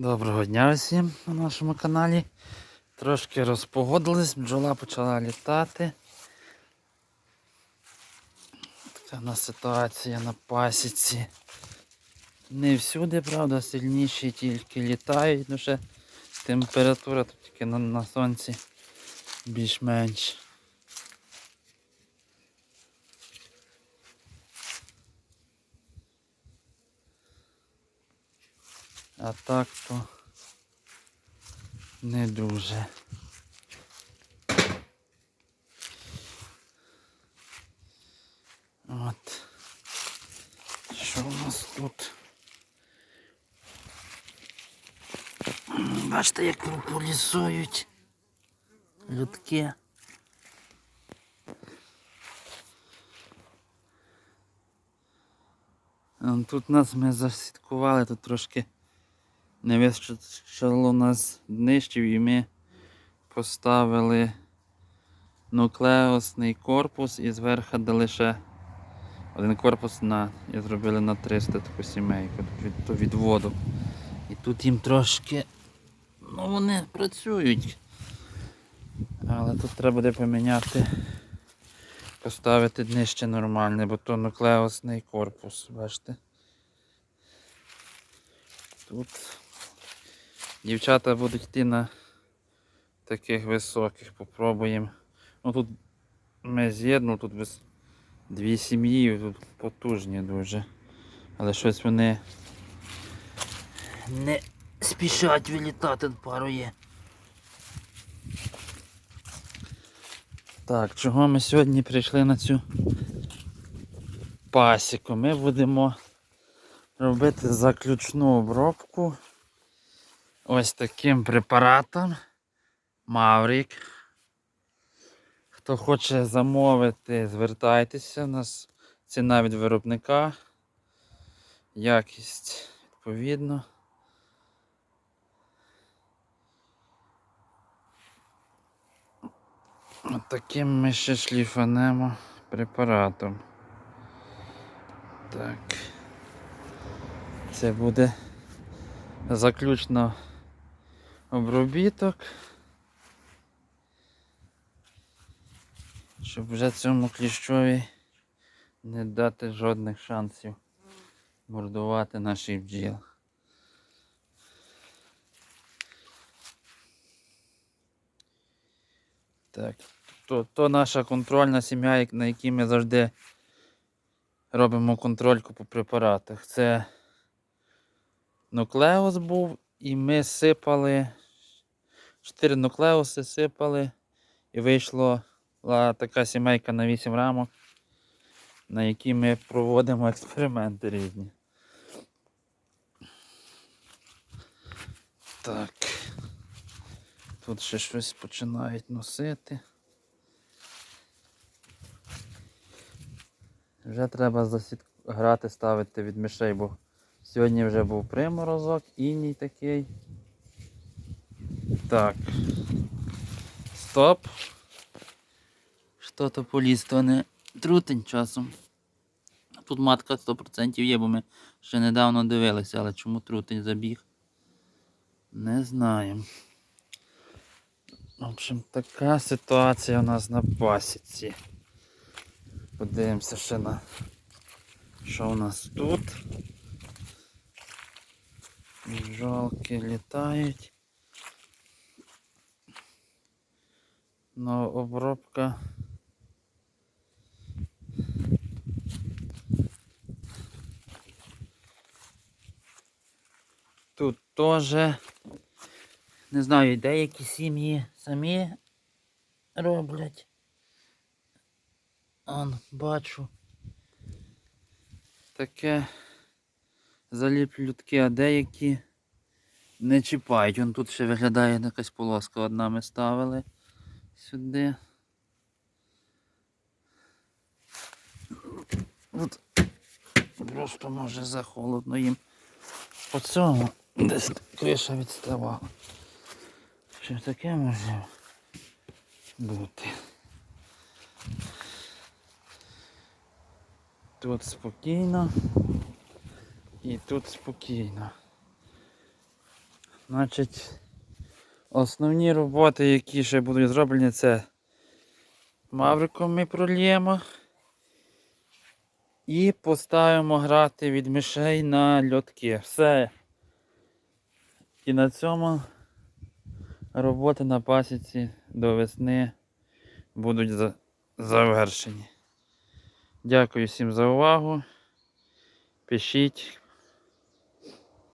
Доброго дня всім на нашому каналі. Трошки розпогодились, бджола почала літати. Така у нас ситуація на пасіці. Не всюди, правда, сильніші тільки літають, ну ще температура тут тільки на, на сонці більш-менш. А так то не дуже. От. Що у нас тут? Бачите, як прополісують людки. Тут нас ми засідкували, тут трошки не вистачило нас днищів і ми поставили нуклеосний корпус і зверху дали ще один корпус на і зробили на 300 таку сімейку від, відводу. І тут їм трошки ну вони працюють. Але тут треба буде поміняти, поставити днище нормальне, бо то нуклеосний корпус, бачите. Тут дівчата будуть йти на таких високих, попробуємо. Ну тут ми з'єднали, тут вис- дві сім'ї, тут потужні дуже. Але щось вони не спішать вилітати пару є. Так, чого ми сьогодні прийшли на цю пасіку? Ми будемо робити заключну обробку ось таким препаратом Маврік. Хто хоче замовити, звертайтеся. У нас ціна від виробника. Якість відповідно. От таким ми ще шліфанемо препаратом. Так. Це буде заключно обробіток. Щоб вже цьому кліщові не дати жодних шансів мордувати наші бджіл. Так, то, то наша контрольна сім'я, на якій ми завжди робимо контрольку по препаратах. Це нуклеус був, і ми сипали 4 нуклеуси сипали, і вийшла така сімейка на 8 рамок, на якій ми проводимо експерименти різні. Так. Тут ще щось починають носити. Вже треба засід... грати, ставити від мишей, бо сьогодні вже був приморозок, іній такий. Так. Стоп. Що то поліз, то не трутень часом. Тут матка 100% є, бо ми ще недавно дивилися, але чому трутень забіг? Не знаю. В общем, така ситуація у нас на пасіці. Подивимося ще на що у нас тут. Жолки літають. Ну, обробка. Тут теж не знаю, деякі сім'ї самі роблять. Он, бачу. Таке заліплютки, а деякі не чіпають. Вон тут ще виглядає якась полоска. Одна ми ставили сюди. От просто може захолодно їм по цьому десь криша відставала. Що таке може бути? Тут спокійно і тут спокійно. Значить, основні роботи, які ще будуть зроблені, це мавриком ми прольємо. І поставимо грати від мишей на льотки. Все. І на цьому роботи на пасіці до весни будуть за- завершені. Дякую всім за увагу. Пишіть,